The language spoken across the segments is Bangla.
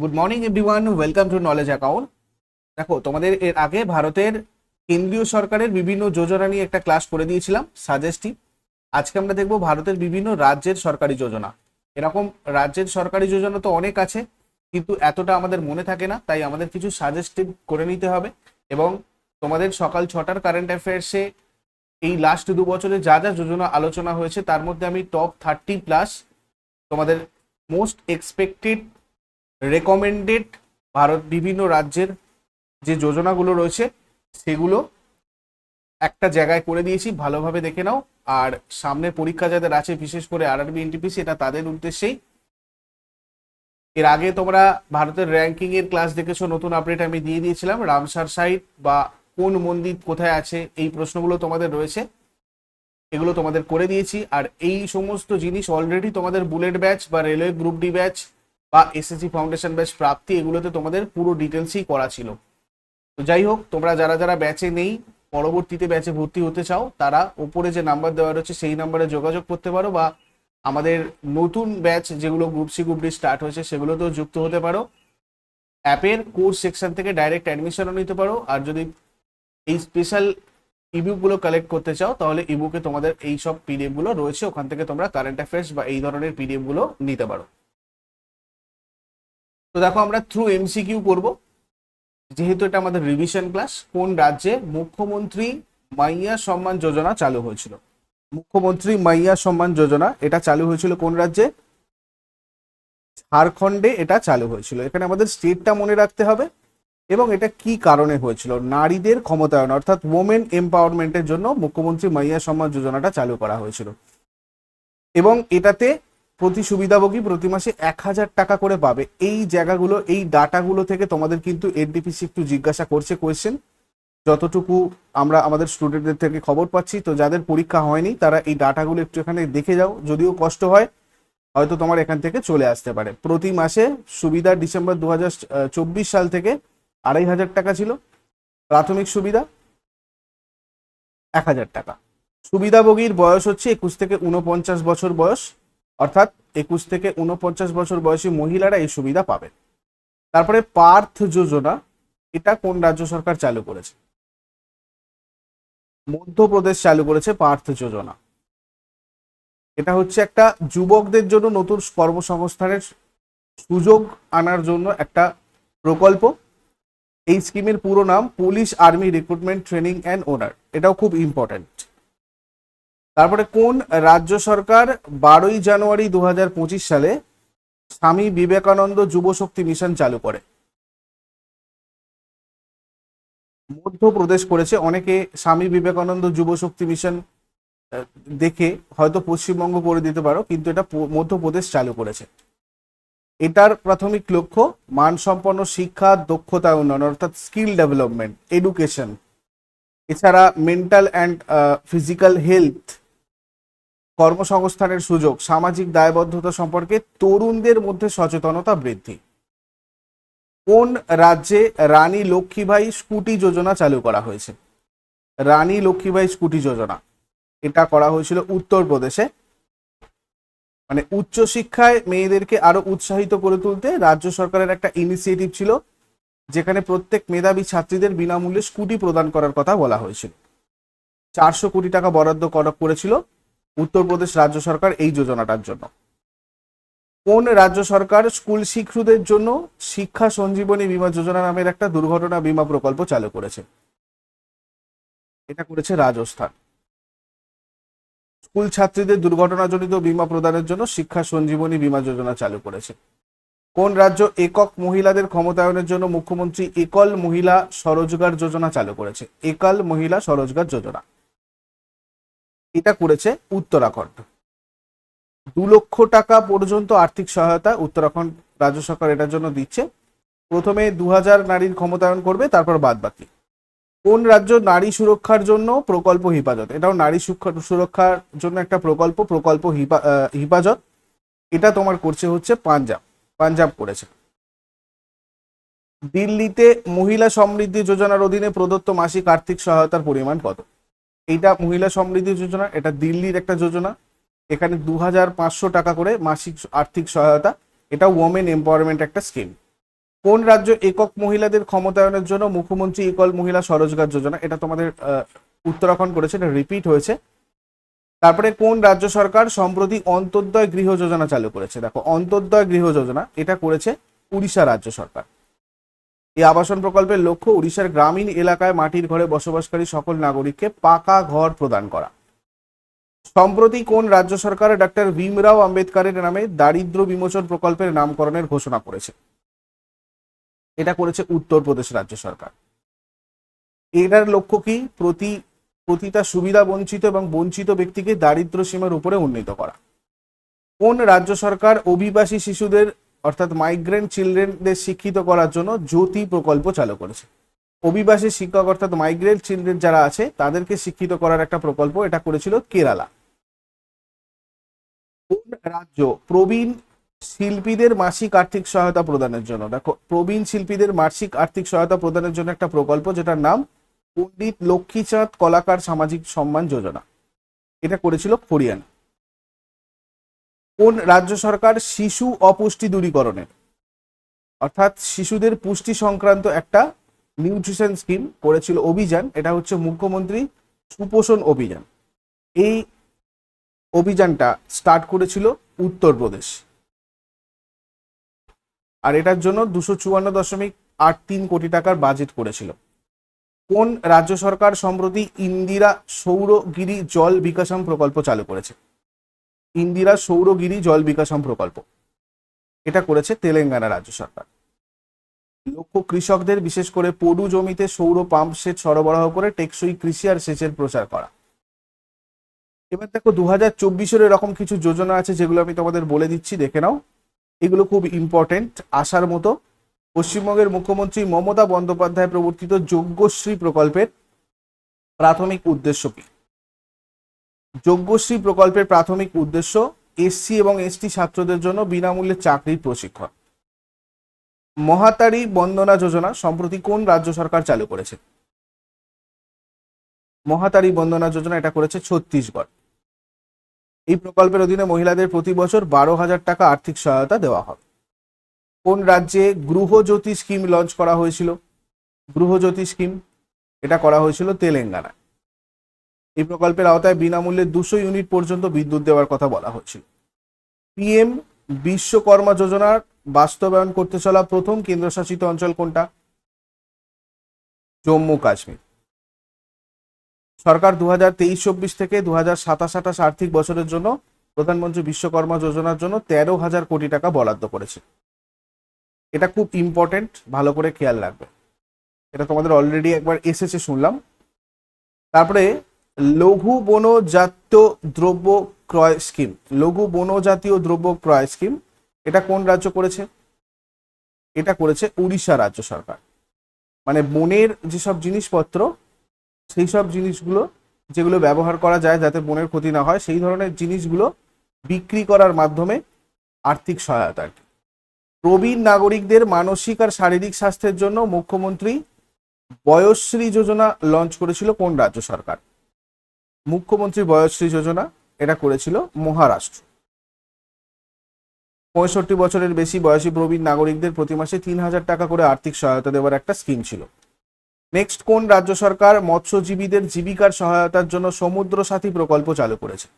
Good morning everyone welcome to knowledge account দেখো, তোমাদের এর আগে ভারতের কেন্দ্রীয় সরকারের বিভিন্ন যোজনা নিয়ে একটা ক্লাস করে দিয়েছিলাম সাজেস্টিভ আজকে আমরা দেখব ভারতের বিভিন্ন রাজ্যের সরকারি যোজনা। এরকম রাজ্যের সরকারি যোজনা তো অনেক আছে, কিন্তু এতটা আমাদের মনে থাকে না, তাই আমাদের কিছু সাজেস্টিভ করে নিতে হবে। এবং তোমাদের সকাল ছটার কারেন্ট অ্যাফেয়ার্সে এই লাস্ট দু বছরে যা যা যোজনা আলোচনা হয়েছে, তার মধ্যে আমি টপ থার্টি প্লাস তোমাদের মোস্ট এক্সপেক্টেড রেকমেন্ডেড ভারত বিভিন্ন রাজ্যের যে যোজনাগুলো রয়েছে, সেগুলো একটা জায়গায় করে দিয়েছি, ভালোভাবে দেখে নাও। আর সামনে পরীক্ষা যাদের আছে, বিশেষ করে আরআরবি এনটিপিসি এটা তাদের উদ্দেশ্যেই। এর আগে তোমরা ভারতের র্যাঙ্কিং এর ক্লাস দেখেছ, নতুন আপডেট আমি দিয়ে দিয়েছিলাম। রামসার সাইট বা কোন মন্দির কোথায় আছে, এই প্রশ্নগুলো তোমাদের রয়েছে। এগুলো তোমাদের করে দিয়েছি। আর এই সমস্ত জিনিস অলরেডি তোমাদের বুলেট ব্যাচ বা রেলওয়ে গ্রুপ ডি ব্যাচ বা এসএসসি ফাউন্ডেশন ব্যাচ প্রাপ্তি এগুলোতে তোমাদের পুরো ডিটেলসই করা ছিল। তো যাই হোক, তোমরা যারা যারা ব্যাচে নেই, পরবর্তীতে ব্যাচে ভর্তি হতে চাও, তারা ওপরে যে নাম্বার দেওয়া রয়েছে, সেই নাম্বারে যোগাযোগ করতে পারো বা আমাদের নতুন ব্যাচ যেগুলো group C group D start হয়েছে, সেগুলোতেও যুক্ত হতে পারো। অ্যাপের কোর্স সেকশন থেকে ডাইরেক্ট অ্যাডমিশনও নিতে পারো। আর যদি এই স্পেশাল ইবুকগুলো কালেক্ট করতে চাও, তাহলে ইবুকে তোমাদের এই সব পিডিএফগুলো রয়েছে। ওখান থেকে তোমরা কারেন্ট অ্যাফেয়ার্স বা এই ধরনের পিডিএফগুলো নিতে পারো। তো দেখো আমরা থ্রু এমসিকিউ করব। যেহেতু এটা আমাদের রিভিশন ক্লাস কোন রাজ্যে মুখ্যমন্ত্রী মাইয়া সম্মান যোজনা চালু হয়েছিল? মুখ্যমন্ত্রী মাইয়া সম্মান যোজনা, এটা চালু হয়েছিল কোন রাজ্যে? ঝাড়খণ্ডে এটা চালু হয়েছিল। এখানে আমাদের স্টেটটা মনে রাখতে হবে এবং এটা কি কারণে হয়েছিল? নারীদের ক্ষমতায়ন, অর্থাৎ ওমেন এম্পাওয়ারমেন্টের জন্য মুখ্যমন্ত্রী মাইয়া সম্মান যোজনাটা চালু করা হয়েছিল। এবং এটাতে প্রতি সুবিধাভোগী প্রতি মাসে এক হাজার টাকা করে পাবে। এই জায়গাগুলো, এই ডাটাগুলো থেকে তোমাদের কিন্তু এনটিপিসি একটু জিজ্ঞাসা করছে কোয়েশ্চেন যতটুকু আমরা আমাদের স্টুডেন্টদের থেকে খবর পাচ্ছি, তো যাদের পরীক্ষা হয়নি, তারা এই ডাটাগুলো একটু এখানে দেখে যাও। যদিও কষ্ট হয়, হয়তো তোমার এখান থেকে চলে আসতে পারে। প্রতি মাসে সুবিধা ডিসেম্বর দু হাজার চব্বিশ সাল থেকে আড়াই হাজার টাকা ছিল। প্রাথমিক সুবিধা এক হাজার টাকা। সুবিধাভোগীর বয়স হচ্ছে একুশ থেকে উনপঞ্চাশ বছর বয়স। অর্থাৎ একুশ থেকে উনপঞ্চাশ বছর বয়সী মহিলারা এই সুবিধা পাবে তারপরে পার্থ যোজনা, এটা কোন রাজ্য সরকার চালু করেছে? মধ্যপ্রদেশ চালু করেছে পার্থ যোজনা। এটা হচ্ছে একটা যুবকদের জন্য নতুন কর্মসংস্থানের সুযোগ আনার জন্য একটা প্রকল্প। এই স্কিমের পুরো নাম police army recruitment training and honour. এটাও খুব ইম্পর্ট্যান্ট। তারপরে কোন রাজ্য সরকার বারোই জানুয়ারি দু হাজার পঁচিশ সালে স্বামী বিবেকানন্দ যুব শক্তি মিশন চালু করে? মধ্যপ্রদেশ করেছে। অনেকে স্বামী বিবেকানন্দ যুব শক্তি মিশন দেখে হয়তো পশ্চিমবঙ্গ করে দিতে পারো, কিন্তু এটা মধ্যপ্রদেশ চালু করেছে। এটার প্রাথমিক লক্ষ্য মানসম্পন্ন শিক্ষা, দক্ষতা, উন্নয়ন, অর্থাৎ স্কিল ডেভেলপমেন্ট, এডুকেশন। এছাড়া মেন্টাল অ্যান্ড ফিজিক্যাল হেলথ কর্মসংস্থানের সুযোগ, সামাজিক দায়বদ্ধতা সম্পর্কে তরুণদের মধ্যে সচেতনতা বৃদ্ধি। কোন রাজ্যে রানী লক্ষ্মীবাই স্কুটি যোজনা চালু করা হয়েছে? রানী লক্ষ্মীবাই স্কুটি যোজনা। এটা করা হয়েছিল উত্তরপ্রদেশে। মানে উচ্চশিক্ষায় মেয়েদেরকে আরও উৎসাহিত করে তুলতে রাজ্য সরকারের একটা ইনিশিয়েটিভ ছিল, যেখানে প্রত্যেক মেধাবী ছাত্রীদের বিনামূল্যে স্কুটি প্রদান করার কথা বলা হয়েছিল। চারশো কোটি টাকা বরাদ্দ করা করেছিল। উত্তরপ্রদেশ রাজ্য সরকার এই যোজনাটার জন্য। কোন রাজ্য সরকার স্কুল শিক্ষুদের জন্য শিক্ষা সঞ্জীবনী বীমা যোজনা নামের একটা দুর্ঘটনা বীমা প্রকল্প চালু করেছে। এটা করেছে রাজস্থান। স্কুল ছাত্রীদের দুর্ঘটনাজনিত বিমা প্রদানের জন্য শিক্ষা সঞ্জীবনী বীমা যোজনা চালু করেছে। কোন রাজ্য একক মহিলাদের ক্ষমতায়নের জন্য মুখ্যমন্ত্রী একল মহিলা স্বরোজগার যোজনা চালু করেছে? একল মহিলা স্বরোজগার যোজনা। এটা করেছে উত্তরাখণ্ড। দু লক্ষ টাকা পর্যন্ত আর্থিক সহায়তা উত্তরাখণ্ড রাজ্য সরকার এটার জন্য দিচ্ছে। প্রথমে দু হাজার নারীর ক্ষমতায়ন করবে, তারপর বাদ বাকি কোন রাজ্য নারী সুরক্ষার জন্য প্রকল্প হিফাজত? এটাও নারী সুরক্ষা- সুরক্ষার জন্য একটা প্রকল্প প্রকল্প হিফাজত। এটা তোমার করছে হচ্ছে পাঞ্জাব। পাঞ্জাব করেছে। দিল্লিতে মহিলা সমৃদ্ধি যোজনার অধীনে প্রদত্ত মাসিক আর্থিক সহায়তার পরিমাণ কত? এইটা মহিলা সমৃদ্ধি যোজনা, এটা দিল্লির একটা যোজনা। এখানে দু হাজার পাঁচশো টাকা করে মাসিক আর্থিক সহায়তা। এটা ওমেন এম্পাওয়ারমেন্ট একটা স্কিম কোন রাজ্য একক মহিলাদের ক্ষমতায়নের জন্য মুখ্যমন্ত্রী একল মহিলা স্বরোজগার যোজনা? এটা তোমাদের উত্তরাখণ্ড করেছে, এটা রিপিট হয়েছে। তারপরে কোন রাজ্য সরকার সম্প্রতি অন্তর্দয় গৃহ যোজনা চালু করেছে? দেখো, অন্তর্দয় গৃহ যোজনা, এটা করেছে উড়িষ্যা রাজ্য সরকার। এই আবাসন প্রকল্পের লক্ষ্য উড়িষ্যার গ্রামীণ এলাকায় মাটির ঘরে বসবাসকারী সকল নাগরিককে পাকা ঘর প্রদান করা। সম্প্রতি কোন রাজ্য সরকার ডাক্তার ভীমরাও আম্বেদকরের নামে দারিদ্র বিমোচন প্রকল্পের নামকরণের ঘোষণা করেছে? এটা করেছে উত্তরপ্রদেশ রাজ্য সরকার। এটার লক্ষ্য কি? প্রতি, প্রতিটা সুবিধা বঞ্চিত এবং বঞ্চিত ব্যক্তিকে দারিদ্র সীমার উপরে উন্নীত করা। কোন রাজ্য সরকার অভিবাসী শিশুদের অর্থাৎ মাইগ্রেন্ট চিলড্রেনদের শিক্ষিত করার জন্য জ্যোতি প্রকল্প চালু করেছে। অভিবাসী শিক্ষক অর্থাৎ মাইগ্রেন্ট চিলড্রেন যারা আছে, তাদেরকে শিক্ষিত করার একটা প্রকল্প এটা করেছিল কেরালা। কোন রাজ্য প্রবীণ শিল্পীদের মাসিক আর্থিক সহায়তা প্রদানের জন্য? দেখো, প্রবীণ শিল্পীদের মাসিক আর্থিক সহায়তা প্রদানের জন্য একটা প্রকল্প, যেটার নাম পণ্ডিত লক্ষ্মীচাঁদ কলাকার সামাজিক সম্মান যোজনা। এটা করেছিল হরিয়ানা কোন রাজ্য সরকার শিশু অপুষ্টি দূরীকরণের? অর্থাৎ শিশুদের পুষ্টি সংক্রান্ত একটা নিউট্রিশন স্কিম করেছিল অভিযান, এটা হচ্ছে মুখ্যমন্ত্রী সুপোষণ অভিযান। এই অভিযানটা স্টার্ট করেছিল উত্তরপ্রদেশ। আর এটার জন্য দুশো চুয়ান্ন দশমিক আট তিন কোটি টাকার বাজেট করেছিল। কোন রাজ্য সরকার সম্প্রতি ইন্দিরা সৌরগিরি জল বিকাশম প্রকল্প চালু করেছে? ইন্দিরা সৌরগিরি জল বিকাশম প্রকল্প। এটা করেছে তেলেঙ্গানা রাজ্য সরকার। লক্ষ্য কৃষকদের, বিশেষ করে পডু জমিতে সৌর পাম্প সেট সরবরাহ করে টেকসই কৃষি আর সেচের প্রচার করা। এবার দেখো দু হাজার চব্বিশের এরকম কিছু যোজনা আছে যেগুলো আমি তোমাদের বলে দিচ্ছি, দেখে নাও। এগুলো খুব ইম্পর্টেন্ট আসার মতো। পশ্চিমবঙ্গের মুখ্যমন্ত্রী মমতা বন্দ্যোপাধ্যায় প্রবর্তিত যোগ্যশ্রী প্রকল্পের প্রাথমিক উদ্দেশ্য কি? যোগ্যশ্রী প্রকল্পের প্রাথমিক উদ্দেশ্য এসসি এবং এসটি ছাত্রদের জন্য বিনামূল্যে চাকরির প্রশিক্ষণ। মহাতারি বন্দনা যোজনা সম্প্রতি কোন রাজ্য সরকার চালু করেছে? মহাতারি বন্দনা যোজনা এটা করেছে ছত্তিশগড়। এই প্রকল্পের অধীনে মহিলাদের প্রতি বছর বারো হাজার টাকা আর্থিক সহায়তা দেওয়া হবে। কোন রাজ্যে গৃহজ্যোতি স্কিম লঞ্চ করা হয়েছিল? গৃহজ্যোতি স্কিম, এটা করা হয়েছিল তেলেঙ্গানায়। এই প্রকল্পের আওতায় বিনামূল্যে দুশো ইউনিট পর্যন্ত বিদ্যুৎ দেওয়ার কথা বলা হয়েছিল। পিএম বিশ্বকর্মা যোজনার বাস্তবায়ন করতে চলা প্রথম কেন্দ্রশাসিত অঞ্চল কোনটা? জম্মু কাশ্মীর। সরকার দু হাজার তেইশ চব্বিশ থেকে দু হাজার সাতাশ আঠাশ আর্থিক বছরের জন্য প্রধানমন্ত্রী বিশ্বকর্মা যোজনার জন্য তেরো হাজার কোটি টাকা বরাদ্দ করেছে। এটা খুব ইম্পর্টেন্ট ভালো করে খেয়াল রাখবে। এটা তোমাদের অলরেডি একবার এসেছে শুনলাম। তারপরে লঘু বনজাতীয় দ্রব্য ক্রয় স্কিম লঘু বনজাতীয় দ্রব্য ক্রয় স্কিম এটা কোন রাজ্য করেছে? এটা করেছে উড়িষ্যা রাজ্য সরকার। মানে বনের যেসব জিনিসপত্র সেই সব জিনিসগুলো, যেগুলো ব্যবহার করা যায় যাতে বনের ক্ষতি না হয়, সেই ধরনের জিনিসগুলো বিক্রি করার মাধ্যমে আর্থিক সহায়তা আর কি। প্রবীণ নাগরিকদের মানসিক আর শারীরিক স্বাস্থ্যের জন্য মুখ্যমন্ত্রী বয়শ্রী যোজনা লঞ্চ করেছিল কোন রাজ্য সরকার? মুখ্যমন্ত্রী বয়শ্রী যোজনা, এটা করেছিল মহারাষ্ট্র। পঁয়ষট্টি বছরের বেশি বয়সী প্রবীণ নাগরিকদের প্রতি মাসে তিন হাজার টাকা করে আর্থিক সহায়তা দেওয়ার একটা স্কিম ছিল। নেক্সট কোন রাজ্য সরকার মৎস্যজীবীদের জীবিকার সহায়তার জন্য সমুদ্র সাথী প্রকল্প চালু করেছে?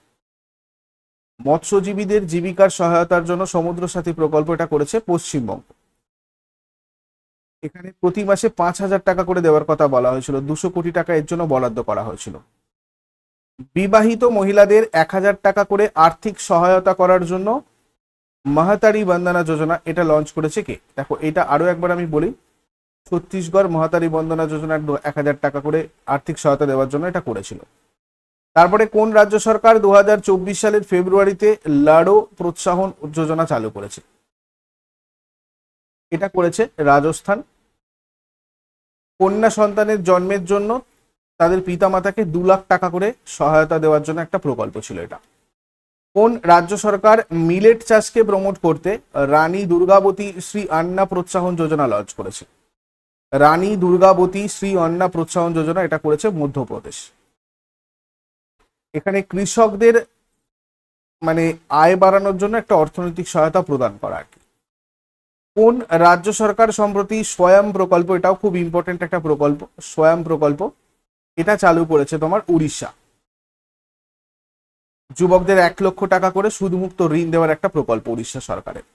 মৎস্যজীবীদের জীবিকার সহায়তার জন্য সমুদ্র সাথী প্রকল্প এটা করেছে পশ্চিমবঙ্গ। এখানে প্রতি মাসে পাঁচ হাজার টাকা করে দেওয়ার কথা বলা হয়েছিল, দুশো কোটি টাকা এর জন্য বরাদ্দ করা হয়েছিল। বিবাহিত মহিলাদের এক হাজার টাকা করে আর্থিক সহায়তা করার জন্য মাহাতারি বন্দনা যোজনা এটা লঞ্চ করেছে কে? দেখো, এটা আরও একবার আমি বলি, ছত্তিশগড় মহাতারি বন্দনা যোজনার এক হাজার টাকা করে আর্থিক সহায়তা দেওয়ার জন্য এটা করেছিল। তারপরে কোন রাজ্য সরকার দু হাজার চব্বিশ সালের ফেব্রুয়ারিতে লাড়ো প্রোৎসাহন যোজনা চালু করেছে? এটা করেছে রাজস্থান। কন্যা সন্তানের জন্মের জন্য তাদের পিতামাতাকে দু লাখ টাকা করে সহায়তা দেওয়ার জন্য একটা প্রকল্প ছিল এটা। কোন রাজ্য সরকার মিলেট চাষকে প্রমোট করতে রানী দুর্গাবতী শ্রী আন্না প্রোৎসাহন যোজনা লঞ্চ করেছে। রানী দুর্গাবতী শ্রী অন্না প্রোৎসাহন যোজনা এটা করেছে মধ্যপ্রদেশ। এখানে কৃষকদের মানে আয় বাড়ানোর জন্য একটা অর্থনৈতিক সহায়তা প্রদান করা আর কি। কোন রাজ্য সরকার সম্প্রতি স্বয়ং প্রকল্প, এটাও খুব ইম্পর্টেন্ট একটা প্রকল্প, স্বয়ং প্রকল্প এটা চালু করেছে তোমার উড়িষ্যা। যুবকদের এক লক্ষ টাকা করে সুদমুক্ত ঋণ দেওয়ার একটা প্রকল্প উড়িষ্যা সরকারের।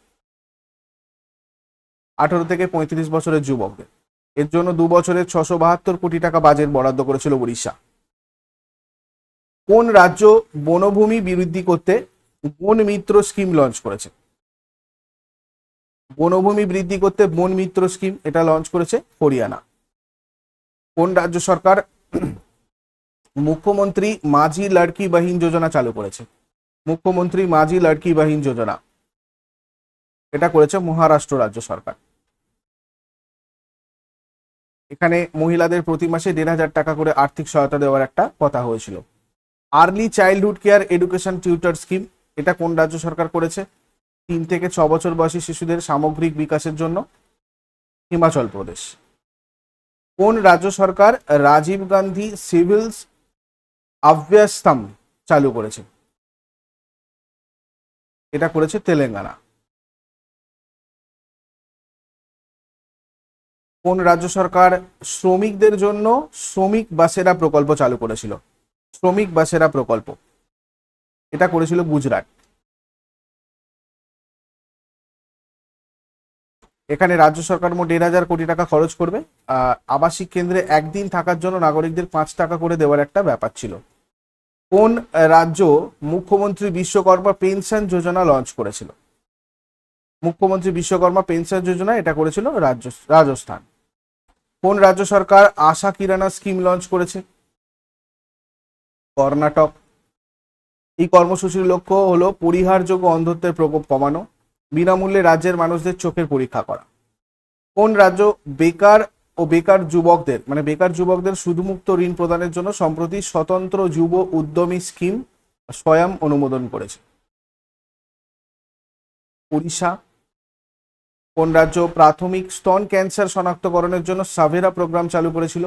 আঠারো থেকে পঁয়ত্রিশ বছরের যুবকদের। এর জন্য দু বছরে ছশো বাহাত্তর কোটি টাকা বাজেট বরাদ্দ করেছিল উড়িষ্যা। কোন রাজ্য বনভূমি বৃদ্ধি করতে বন মিত্র স্কিম লঞ্চ করেছে? বনভূমি বৃদ্ধি করতে বন মিত্র স্কিম এটা লঞ্চ করেছে হরিয়ানা। কোন রাজ্য সরকার মুখ্যমন্ত্রী মাঝি লড়কি বাহিন যোজনা চালু করেছে। মুখ্যমন্ত্রী মাঝি লড়কি বাহিন যোজনা। এটা করেছে মহারাষ্ট্র রাজ্য সরকার। এখানে মহিলাদের প্রতি মাসে দেড় হাজার টাকা করে আর্থিক সহায়তা দেওয়ার একটা কথা হয়েছিল। Early childhood care education tutor scheme, এটা কোন রাজ্য সরকার করেছে? তিন থেকে ছ বছর বয়সী শিশুদের সামগ্রিক বিকাশের জন্য হিমাচল প্রদেশ। কোন রাজ্য সরকার? রাজীব গান্ধী সিভিলস অভ্যাস্তম চালু করেছে। এটা করেছে তেলেঙ্গানা। কোন রাজ্য সরকার শ্রমিকদের জন্য শ্রমিক বাসেরা প্রকল্প চালু করেছিল? শ্রমিক বাসেরা প্রকল্প। এটা করেছিল গুজরাট। এখানে রাজ্য সরকার মোট দেড় হাজার কোটি টাকা খরচ করবে। আবাসিক কেন্দ্রে একদিন থাকার জন্য নাগরিকদের পাঁচ টাকা করে দেওয়ার একটা ব্যাপার ছিল। কোন রাজ্য মুখ্যমন্ত্রী বিশ্বকর্মা পেনশন যোজনা লঞ্চ করেছিল? মুখ্যমন্ত্রী বিশ্বকর্মা পেনশন যোজনা এটা করেছিল রাজ্য, রাজস্থান। কোন রাজ্য সরকার আশা কিরানা স্কিম লঞ্চ করেছে? কর্ণাটক। এই কর্মসূচির লক্ষ্য হলো পরিহারযোগ্য অন্ধত্বের প্রকোপ কমানো, বিনামূল্যে রাজ্যের মানুষদের চোখের পরীক্ষা করা। কোন রাজ্য বেকার ও বেকার যুবকদের মানে বেকার যুবকদের সুদমুক্ত ঋণ প্রদানের জন্য সম্প্রতি স্বতন্ত্র যুব উদ্যমী স্কিম স্বয়ং অনুমোদন করেছে। উড়িষ্যা, কোন রাজ্য প্রাথমিক স্তন ক্যান্সার শনাক্তকরণের জন্য সাভেরা প্রোগ্রাম চালু করেছিল?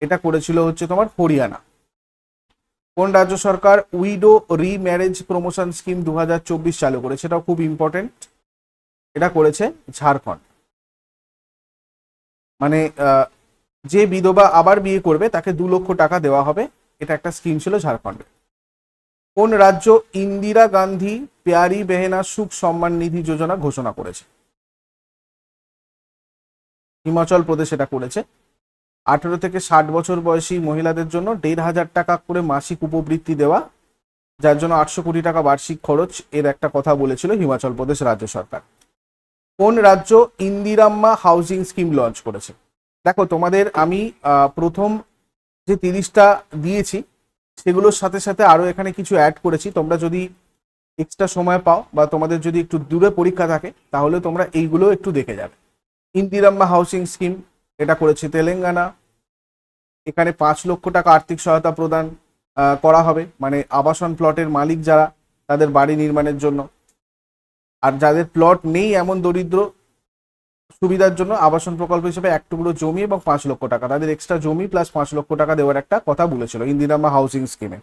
এটা করেছিল হচ্ছে তোমার হরিয়ানা। কোন রাজ্য সরকার উইডো রিম্যারেজ প্রমোশন স্কিম দু হাজার চব্বিশ চালু করেছে? এটাও খুব ইম্পর্টেন্ট এটা করেছে ঝাড়খণ্ড। মানে যে বিধবা আবার বিয়ে করবে, তাকে দু লক্ষ টাকা দেওয়া হবে। এটা একটা স্কিম ছিল ঝাড়খণ্ডে। কোন রাজ্য ইন্দিরা গান্ধী পেয়ারি বেহেনা সুখ সম্মান নিধি যোজনা ঘোষণা করেছে? হিমাচল প্রদেশ এটা করেছে। আঠেরো থেকে ষাট বছর বয়সী মহিলাদের জন্য দেড় হাজার টাকা করে মাসিক উপবৃত্তি দেওয়া, যার জন্য আটশো কোটি টাকা বার্ষিক খরচ, এর একটা কথা বলেছিল হিমাচল প্রদেশ রাজ্য সরকার। কোন রাজ্য ইন্দিরাম্মা হাউজিং স্কিম লঞ্চ করেছে? দেখো, তোমাদের আমি প্রথম যে তিরিশটা দিয়েছি, সেগুলোর সাথে সাথে আরও এখানে কিছু অ্যাড করেছি। তোমরা যদি এক্সট্রা সময় পাও বা তোমাদের যদি একটু দূরে পরীক্ষা থাকে, তাহলে তোমরা এইগুলো একটু দেখে যাবে। ইন্দিরাম্মা হাউসিং স্কিম, এটা করেছে তেলেঙ্গানা। এখানে পাঁচ লক্ষ টাকা আর্থিক সহায়তা প্রদান করা হবে। মানে আবাসন প্লটের মালিক যারা, তাদের বাড়ি নির্মাণের জন্য। আর যাদের প্লট নেই এমন দরিদ্র সুবিধার জন্য আবাসন প্রকল্প হিসেবে এক টুকরো জমি এবং পাঁচ লক্ষ টাকা। তাদের এক্সট্রা জমি প্লাস পাঁচ লক্ষ টাকা দেওয়ার একটা কথা বলেছিল ইন্দিরাম্মা হাউসিং স্কিমে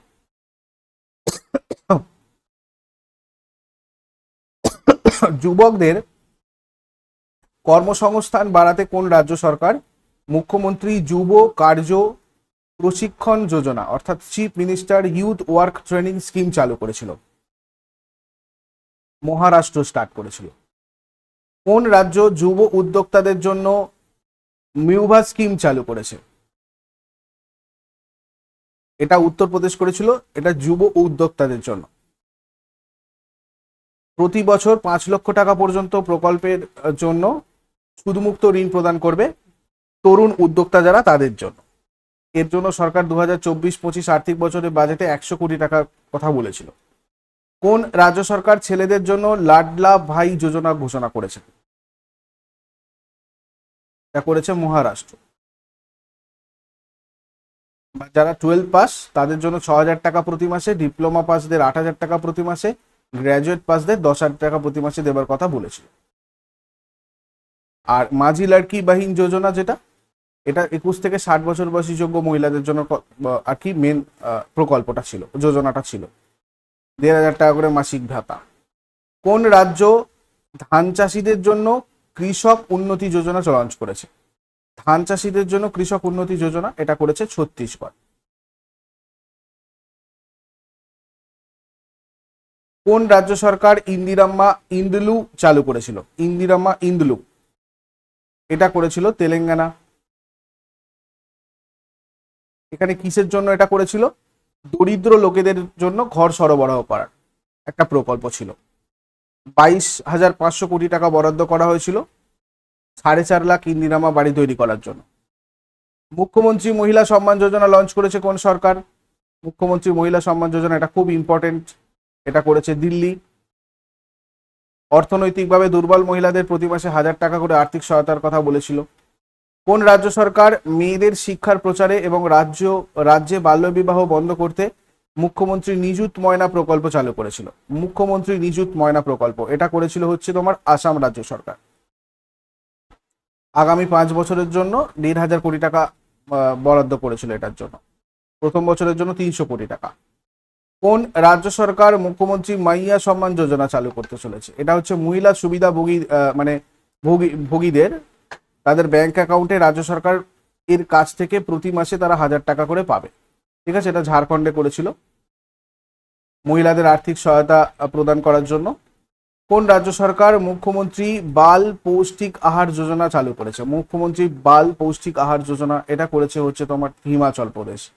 যুবকদের কর্মসংস্থান বাড়াতে কোন রাজ্য সরকার? মুখ্যমন্ত্রী যুব কার্য প্রশিক্ষণ যোজনা, অর্থাৎ chief minister youth work training scheme চালু করেছিল। মহারাষ্ট্র স্টার্ট করেছিল। কোন রাজ্য যুব উদ্যোক্তাদের জন্য মিউভা স্কিম চালু করেছে? এটা উত্তরপ্রদেশ করেছিল, এটা যুব উদ্যোক্তাদের জন্য। প্রতি বছর পাঁচ লক্ষ টাকা পর্যন্ত প্রকল্পের জন্য সুদমুক্ত ঋণ প্রদান করবে তরুণ উদ্যোক্তা যারা তাদের জন্য। এর জন্য সরকার দু হাজার চব্বিশ পঁচিশ আর্থিক বছরের বাজেটে একশো কোটি টাকার কথা বলেছিল। কোন রাজ্য সরকার ছেলেদের জন্য লাডলা ভাই যোজনা ঘোষণা করেছে? এটা করেছে মহারাষ্ট্র। যারা টুয়েলভ পাস তাদের জন্য ছ হাজার টাকা প্রতি মাসে ডিপ্লোমা পাসদের আট হাজার টাকা প্রতি মাসে গ্র্যাজুয়েট পাসদের দশ হাজার টাকা প্রতি মাসে দেবার কথা বলেছিল আর মাঝি লড়কি বাহিন যোজনা যেটা, এটা একুশ থেকে ষাট বছর বয়সী যোগ্য মহিলাদের জন্য আর কি মেন প্রকল্পটা ছিল, যোজনাটা ছিল। দেড় হাজার টাকা করে মাসিক ভাতা। কোন রাজ্য ধান চাষিদের জন্য কৃষক উন্নতি যোজনা লঞ্চ করেছে? ধান চাষিদের জন্য কৃষক উন্নতি যোজনা এটা করেছে ছত্তিশগড়। কোন রাজ্য সরকার ইন্দিরাম্মা ইন্দুলু চালু করেছিল? ইন্দিরাম্মা ইন্দুলু। এটা করেছিল তেলেঙ্গানা। এখানে কিসের জন্য এটা করেছিল? দরিদ্র লোকেদের জন্য ঘর সরবরাহ করার একটা প্রকল্প ছিল। বাইশ হাজার পাঁচশো কোটি টাকা বরাদ্দ করা হয়েছিল সাড়ে চার লাখ ইন্দিরামা বাড়ি তৈরি করার জন্য। মুখ্যমন্ত্রী মহিলা সম্মান যোজনা লঞ্চ করেছে কোন সরকার? মুখ্যমন্ত্রী মহিলা সম্মান যোজনা এটা খুব ইম্পর্টেন্ট এটা করেছে দিল্লি। অর্থনৈতিকভাবে দুর্বল মহিলাদের প্রতি মাসে হাজার টাকা করে আর্থিক সহায়তার কথা বলেছিল। কোন রাজ্য সরকার মেয়েদের শিক্ষার প্রচারে এবং রাজ্য, রাজ্যে বাল্যবিবাহ বন্ধ করতে মুখ্যমন্ত্রী নিযুত ময়না প্রকল্প চালু করেছিল? মুখ্যমন্ত্রী নিযুত ময়না প্রকল্প, এটা করেছিল হচ্ছে তোমার আসাম রাজ্য সরকার। আগামী পাঁচ বছরের জন্য দেড় হাজার কোটি টাকা বরাদ্দ করেছিল এটার জন্য। প্রথম বছরের জন্য তিনশো কোটি টাকা। কোন রাজ্য সরকার মুখ্যমন্ত্রী মাইয়া সম্মান যোজনা চালু করতে চলেছে? এটা হচ্ছে মহিলা সুবিধা ভোগী মানে ভোগী, ভোগীদের তাদের ব্যাংক অ্যাকাউন্টে রাজ্য সরকার এর কাছ থেকে প্রতি মাসে তারা হাজার টাকা করে পাবে। ঠিক আছে? এটা ঝাড়খণ্ডে করেছিল। মহিলাদের আর্থিক সহায়তা প্রদান করার জন্য। কোন রাজ্য সরকার মুখ্যমন্ত্রী বাল পৌষ্টিক আহার যোজনা চালু করেছে? মুখ্যমন্ত্রী বাল পৌষ্টিক আহার যোজনা, এটা করেছে হচ্ছে তোমার হিমাচল প্রদেশ।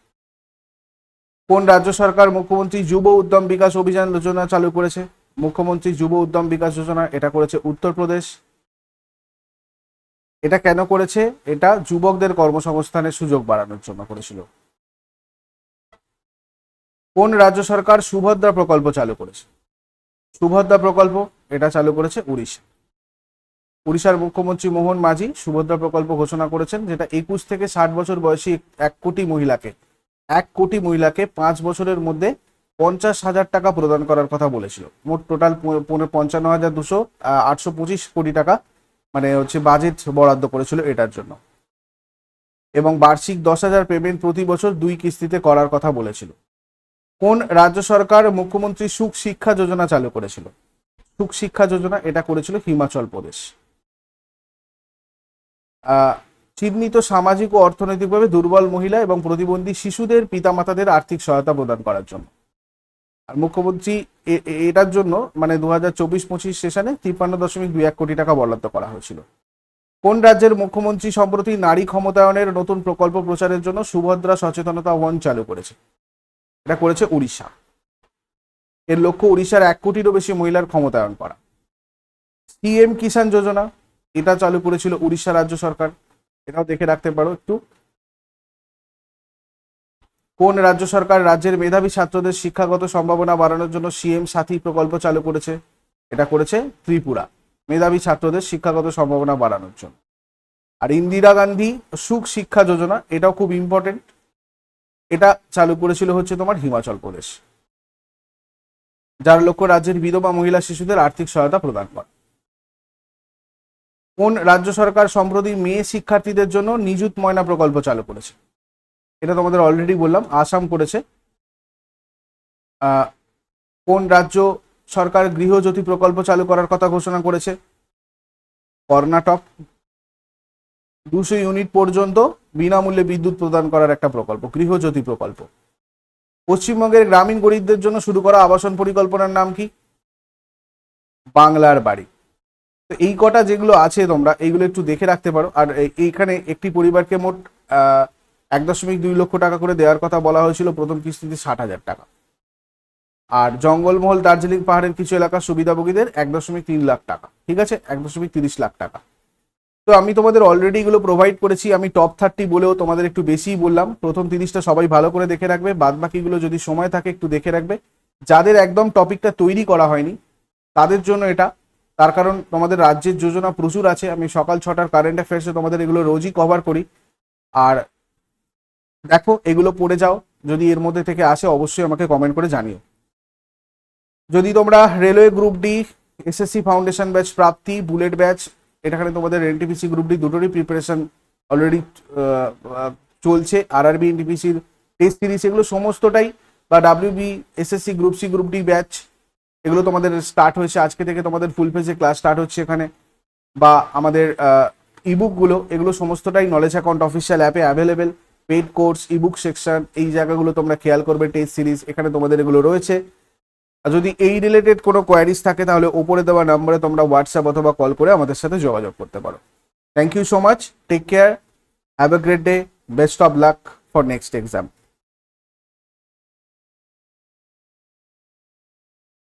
কোন রাজ্য সরকার মুখ্যমন্ত্রী যুব উদ্যম বিকাশ অভিযান যোজনা চালু করেছে? মুখ্যমন্ত্রী যুব উদ্যম বিকাশ যোজনা, এটা করেছে উত্তরপ্রদেশ। এটা কেন করেছে? এটা যুবকদের কর্মসংস্থানের সুযোগ বাড়ানোর জন্য করেছিল। কোন রাজ্য সরকার সুভদ্রা প্রকল্প চালু করেছে? সুভদ্রা প্রকল্প এটা চালু করেছে উড়িষ্যা। উড়িষ্যার মুখ্যমন্ত্রী মোহন মাঝি সুভদ্রা প্রকল্প ঘোষণা করেছেন যেটা একুশ থেকে ষাট বছর বয়সী এক কোটি মহিলাকে, এক কোটি মহিলাকে পাঁচ বছরের মধ্যে পঞ্চাশ হাজার টাকা প্রদান করার কথা বলেছিল। মোট টোটাল পঞ্চান্ন হাজার দুশো আটশো পঁচিশ কোটি টাকা মানে হচ্ছে বাজেট বরাদ্দ করেছিল এটার জন্য। এবং বার্ষিক দশ হাজার পেমেন্ট প্রতি বছর দুই কিস্তিতে করার কথা বলেছিল। কোন রাজ্য সরকার মুখ্যমন্ত্রী সুখ শিক্ষা যোজনা চালু করেছিল? সুখ শিক্ষা যোজনা এটা করেছিল হিমাচল প্রদেশ। চিহ্নিত সামাজিক ও অর্থনৈতিকভাবে দুর্বল মহিলা এবং প্রতিবন্ধী শিশুদের পিতামাতাদের আর্থিক সহায়তা প্রদান করার জন্য। আর মুখ্যমন্ত্রী এটার জন্য মানে দু হাজার চব্বিশ পঁচিশ সেশনে তিপ্পান্ন দশমিক দুই এক কোটি টাকা বরাদ্দ করা হয়েছিল। কোন রাজ্যের মুখ্যমন্ত্রী সম্প্রতি নারী ক্ষমতায়নের নতুন প্রকল্প প্রচারের জন্য সুভদ্রা সচেতনতা ওয়ান চালু করেছে? এটা করেছে উড়িষ্যা। এর লক্ষ্য উড়িষ্যার এক কোটিরও বেশি মহিলার ক্ষমতায়ন করা। সিএম কিষাণ যোজনা, এটা চালু করেছিল উড়িষ্যা রাজ্য সরকার। এটাও দেখে রাখতে পারো একটু। কোন রাজ্য সরকার রাজ্যের মেধাবী ছাত্রদের শিক্ষাগত সম্ভাবনা বাড়ানোর জন্য সিএম সাথী প্রকল্প চালু করেছে? এটা করেছে ত্রিপুরা। মেধাবী ছাত্রদের শিক্ষাগত সম্ভাবনা বাড়ানোর জন্য। আর ইন্দিরা গান্ধী সুখ শিক্ষা যোজনা, এটাও খুব ইম্পর্টেন্ট এটা চালু করেছিল হচ্ছে তোমার হিমাচল প্রদেশ। যার লক্ষ্য রাজ্যের বিধবা মহিলা শিশুদের আর্থিক সহায়তা প্রদান করা। কোন রাজ্য সরকার সম্প্রতি মেয়ে শিক্ষার্থীদের জন্য নিযুত ময়না প্রকল্প চালু করেছে? এটা তোমাদের অলরেডি বললাম, আসাম করেছে। কোন রাজ্য সরকার গৃহজ্যোতি প্রকল্প চালু করার কথা ঘোষণা করেছে? কর্ণাটক। দুশো ইউনিট পর্যন্ত বিনামূল্যে বিদ্যুৎ প্রদান করার একটা প্রকল্প গৃহজ্যোতি প্রকল্প। পশ্চিমবঙ্গের গ্রামীণ গরিবদের জন্য শুরু করা আবাসন পরিকল্পনার নাম কি? বাংলার বাড়ি। তো এই কটা যেগুলো আছে তোমরা, এইগুলো একটু দেখে রাখতে পারো। আর এইখানে একটি পরিবারকে মোট এক দশমিক দুই লক্ষ টাকা করে দেওয়ার কথা বলা হয়েছিল, প্রথম কিস্তিতে ষাট হাজার টাকা। আর জঙ্গলমহল দার্জিলিং পাহাড়ের কিছু এলাকার সুবিধাভোগীদের এক দশমিক তিন লাখ টাকা, ঠিক আছে? এক দশমিক তিরিশ লাখ টাকা। তো আমি তোমাদের অলরেডি এগুলো প্রোভাইড করেছি, আমি টপ থার্টি বলেও তোমাদের একটু বেশিই বললাম। প্রথম তিরিশটা সবাই ভালো করে দেখে রাখবে বাদ বাকিগুলো যদি সময় থাকে একটু দেখে রাখবে। যাদের একদম টপিকটা তৈরি করা হয়নি, তাদের জন্য এটা। তার কারণ তোমাদের রাজ্যের যোজনা প্রচুর আছে, আমি সকাল ছটার কারেন্ট অ্যাফেয়ার্সে তোমাদের এগুলো রোজই কভার করি। আর দেখো, এগুলো পড়ে যাও। যদি এর মধ্যে থেকে আসে, অবশ্যই আমাকে কমেন্ট করে জানিও। যদি তোমরা railway group D SSC foundation batch Prapti bullet batch এটাখানে তোমাদের এনটিপিসি গ্রুপ ডি দুটোরই প্রিপারেশন অলরেডি চলছে। আর আরআরবি এনটিপিসির টেস্ট সিরিজ এগুলো সমস্তটাই বা WB SSC group C group D batch এগুলো তোমাদের স্টার্ট হয়েছে। আজকে থেকে তোমাদের ফুল পেজে ক্লাস স্টার্ট হচ্ছে এখানে। বা আমাদের ইবুকগুলো এগুলো সমস্তটাই নলেজ অ্যাকাউন্ট অফিসিয়াল অ্যাপে available paid course ebook section এই জায়গাগুলো তোমরা খেয়াল করবে টেস্ট সিরিজ এখানে তোমাদের এগুলো রয়েছে। আর যদি এই রিলেটেড কোনো কোয়ারিজ থাকে, তাহলে ওপরে দেওয়া নাম্বারে তোমরা হোয়াটসঅ্যাপ অথবা কল করে আমাদের সাথে যোগাযোগ করতে পারো। Thank you so much take care have a great day best of luck for next exam